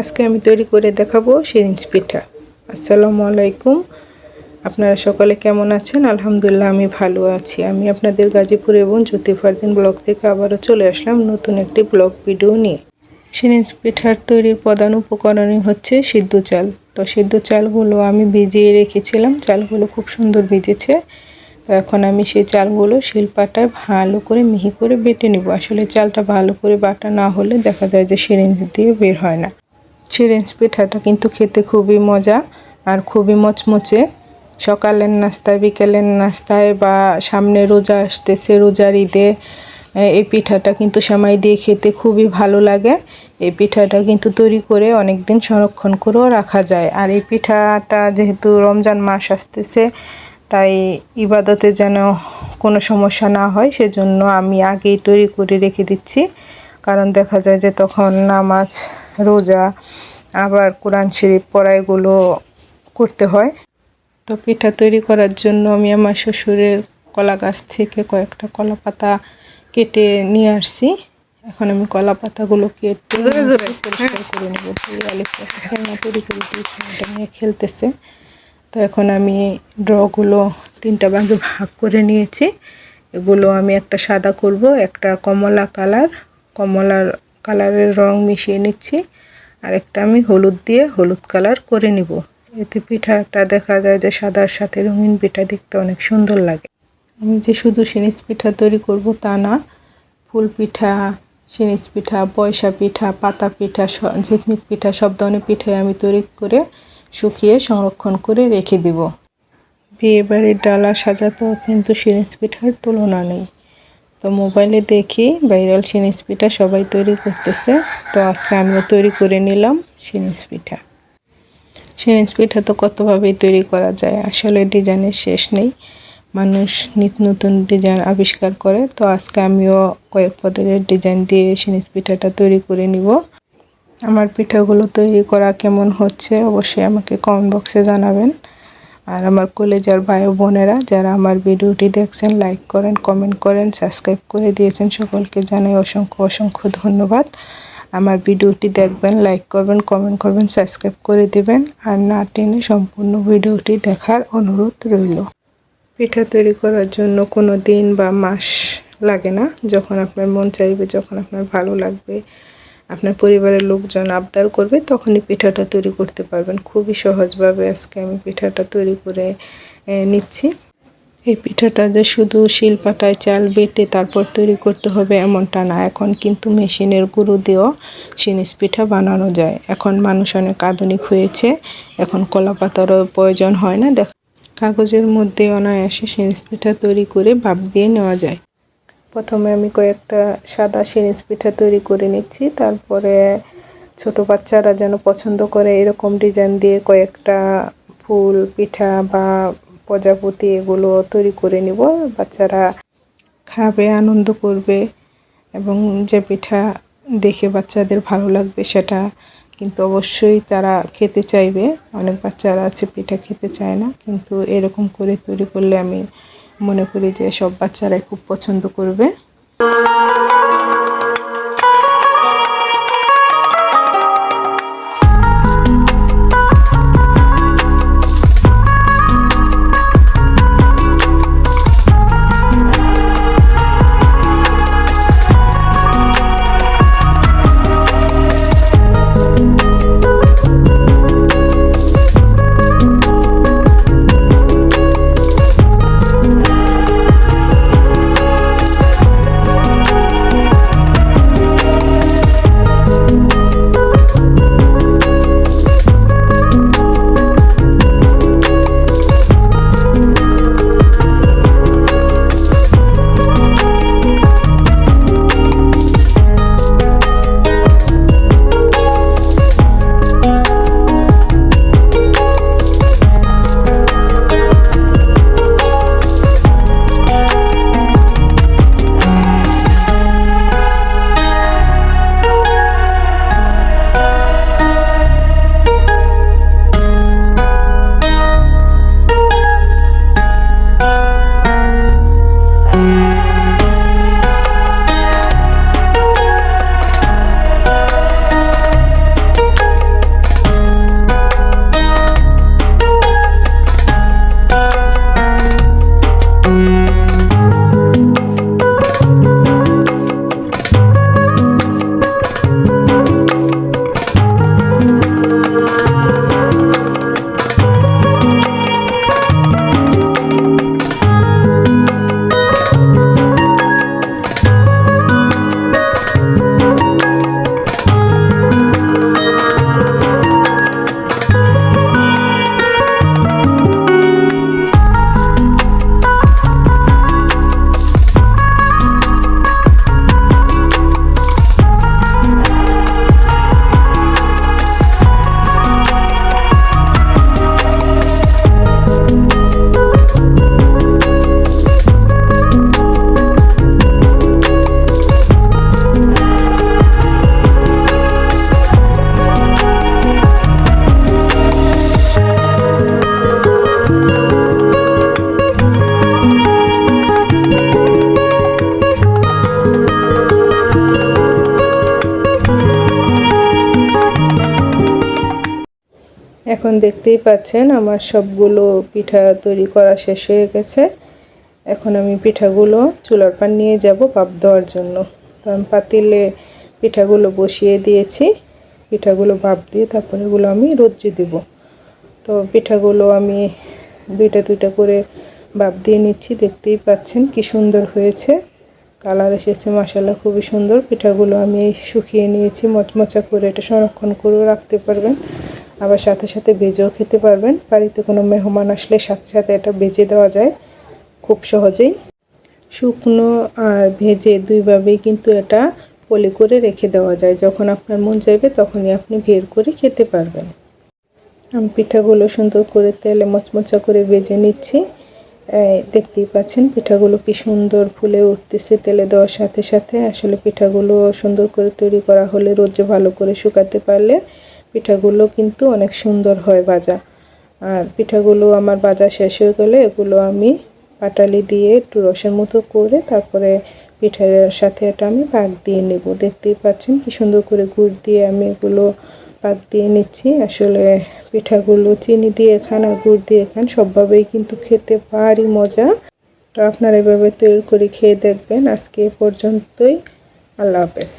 আজকে আমি তৈরি করে দেখাবো সিরিঞ্জ পিঠা। আসসালামু আলাইকুম। আপনারা সকলে কেমন আছেন? আলহামদুলিল্লাহ, আমি ভালো আছি। আমি আপনাদের গাজীপুর এবং জ্যোতি ফারদিন ব্লগ থেকে আবারও চলে আসলাম নতুন একটি ব্লগ ভিডিও নিয়ে। সিরিঞ্জ পিঠার তৈরির প্রধান উপকরণই হচ্ছে সিদ্ধ চাল। তো সিদ্ধ চালগুলো আমি ভিজিয়ে রেখেছিলাম। চালগুলো খুব সুন্দর ভিজেছে। তো এখন আমি সেই চালগুলো শিলপাটায় ভালো করে মিহি করে বেটে নিব। আসলে চালটা ভালো করে বাটা না হলে দেখা যায় যে সিরিঞ্জ দিয়ে বের হয় না। সিরিঞ্জ পিঠাটা কিন্তু খেতে খুবই মজা আর খুবই মচমচে। সকালের নাস্তায় বিকেলের নাস্তায় বা সামনে রোজা আসতেছে, রোজার ঈদে এই পিঠাটা কিন্তু সেমাই দিয়ে খেতে খুবই ভালো লাগে। এই পিঠাটা কিন্তু তৈরি করে অনেক দিন সংরক্ষণ করেও রাখা যায়। আর এই পিঠাটা যেহেতু রমজান মাস আসতেছে, তাই ইবাদতে যেন কোনো সমস্যা না হয়, সেজন্য আমি আগেই তৈরি করে রেখে দিচ্ছি। কারণ দেখা যায় যে তখন নামাজ রোজা আবার কোরআন শরীফ পড়া এগুলো করতে হয়। তো পিঠা তৈরি করার জন্য আমি আমার শ্বশুরের কলা গাছ থেকে কয়েকটা কলা পাতা কেটে নিয়ে আসছি। এখন আমি কলা পাতাগুলো কেটে পরিষ্কার করে নেব। খেলনা তৈরি করে এটা নিয়ে খেলতেছে। তো এখন আমি ড্রগুলো তিনটা ভাগে ভাগ করে নিয়েছি। এগুলো আমি একটা সাদা করব একটা কমলা কালার। কমলার কালারের রং মিশিয়ে নিচ্ছি। আর একটা আমি হলুদ দিয়ে হলুদ কালার করে নিব। এতে পিঠাটা দেখা যায় যে সাদার সাথে রঙিন পিঠা দেখতে অনেক সুন্দর লাগে। আমি যে শুধু সিনিস পিঠা তৈরি করব তা না, ফুল পিঠা সিনিস পিঠা পয়সা পিঠা, পাতা পিঠা ঝিকমিক পিঠা, সব ধরনের পিঠাই আমি তৈরি করে শুকিয়ে সংরক্ষণ করে রেখে দিব। বিয়ে বাড়ির ডালা সাজাতেও কিন্তু সিরিঞ্জ পিঠার তুলনা নেই। তো মোবাইলে দেখি ভাইরাল সিরিঞ্জ পিঠা সবাই তৈরি করতেছে। তো আজকে আমিও তৈরি করে নিলাম সিরিঞ্জ পিঠা সিরিঞ্জ পিঠা তো কতভাবেই তৈরি করা যায়, আসলে ডিজাইনের শেষ নেই। মানুষ নিত্য নতুন ডিজাইন আবিষ্কার করে, তো আজকে আমিও কয়েক পদের ডিজাইন দিয়ে সিরিঞ্জ পিঠাটা তৈরি করে নিব। আমার পিঠাগুলো তৈরি করা কেমন হচ্ছে অবশ্যই আমাকে কমেন্ট বক্সে জানাবেন। আর আমার কলেজার ভাই বোনেরা যারা আমার ভিডিওটি দেখছেন লাইক করেন কমেন্ট করেন সাবস্ক্রাইব করে দিয়েছেন, সকলকে জানাই অসংখ্য অসংখ্য ধন্যবাদ। আমার ভিডিওটি দেখবেন লাইক করবেন কমেন্ট করবেন সাবস্ক্রাইব করে দেবেন। আর না টেনে সম্পূর্ণ ভিডিওটি দেখার অনুরোধ রইল। পিঠা তৈরি করার জন্য কোনো দিন বা মাস লাগে না। যখন আপনার মন চাইবে, যখন আপনার ভালো লাগবে আপনার পরিবারের লোকজন আবদার করবে, তখনই পিঠাটা তৈরি করতে পারবেন। খুবই সহজভাবে আজকে আমি পিঠাটা তৈরি করে নিচ্ছি। এই পিঠাটা যে শুধু শিলপাটায় চাল বেটে তারপর তৈরি করতে হবে এমনটা না। এখন কিন্তু মেশিনের গুঁড়ো দিয়েও সিনিস পিঠা বানানো যায়। এখন মানুষ অনেক আধুনিক হয়েছে, এখন কলা পাতারও প্রয়োজন হয় না। দেখ কাগজের মধ্যে অনায়াসে সিনিস পিঠা তৈরি করে ভাপ দিয়ে নেওয়া যায়। প্রথমে আমি কয়েকটা সাদা সিরিঞ্জ পিঠা তৈরি করে নিচ্ছি, তারপরে ছোট বাচ্চারা যেন পছন্দ করে এরকম ডিজাইন দিয়ে কয়েকটা ফুল, পিঠা বা প্রজাপতি এগুলো তৈরি করে নিব। বাচ্চারা খাবে, আনন্দ করবে এবং যে পিঠা দেখে বাচ্চাদের ভালো লাগবে সেটা কিন্তু অবশ্যই তারা খেতে চাইবে। অনেক বাচ্চারা আছে পিঠা খেতে চায় না, কিন্তু এরকম করে তৈরি করলে আমি মনে করি যে সব বাচ্চারাই খুব পছন্দ করবে। এখন দেখতেই পাচ্ছেন আমার সবগুলো পিঠা তৈরি করা শেষ হয়ে গেছে। এখন আমি পিঠাগুলো চুলার পান নিয়ে যাব ভাপ দেওয়ার জন্য। তো আমি পাতিলে পিঠাগুলো বসিয়ে দিয়েছি। পিঠাগুলো ভাপ দিয়ে তারপরে এগুলো আমি রোদ্রে দেব। তো পিঠাগুলো আমি দুইটা দুইটা করে ভাপ দিয়ে নিচ্ছি, দেখতেই পাচ্ছেন কি সুন্দর হয়েছে। কালার এসেছে মশালা খুবই সুন্দর। পিঠাগুলো আমি শুকিয়ে নিয়েছি, মচমচা করে এটা সংরক্ষণ করেও রাখতে পারবেন। আবার সাথে সাথে ভেজেও খেতে পারবেন। বাড়িতে কোনো মেহমান আসলে সাথে সাথে এটা ভেজে দেওয়া যায় খুব সহজেই। শুকনো আর ভেজে দুইভাবেই কিন্তু এটা পলি করে রেখে দেওয়া যায়। যখন আপনার মন চাইবে তখনই আপনি বের করে খেতে পারবেন। আমি পিঠাগুলো সুন্দর করে তেলে মচমচা করে ভেজে নিচ্ছি। দেখতেই পাচ্ছেন পিঠাগুলো কি সুন্দর ফুলে উঠতেছে তেলে দেওয়ার সাথে সাথে। আসলে পিঠাগুলো সুন্দর করে তৈরি করা হলে রোজে ভালো করে শুকাতে পারলে পিঠাগুলো কিন্তু অনেক সুন্দর হয় ভাজা। আর পিঠাগুলো আমার ভাজা শেষ হয়ে গেলে এগুলো আমি পাটালি দিয়ে একটু রসের মতো করে তারপরে পিঠার সাথে এটা আমি পাক দিয়ে নেব। দেখতেই পাচ্ছেন কি সুন্দর করে গুড় দিয়ে আমি এগুলো পাক দিয়ে নিচ্ছি। আসলে পিঠাগুলো চিনি দিয়ে খান আর গুড় দিয়ে খান সবভাবেই কিন্তু খেতে পারি মজা। তো আপনারা এভাবে তৈরি করে খেয়ে দেখবেন। আজকে পর্যন্তই। আল্লাহ হাফেজ।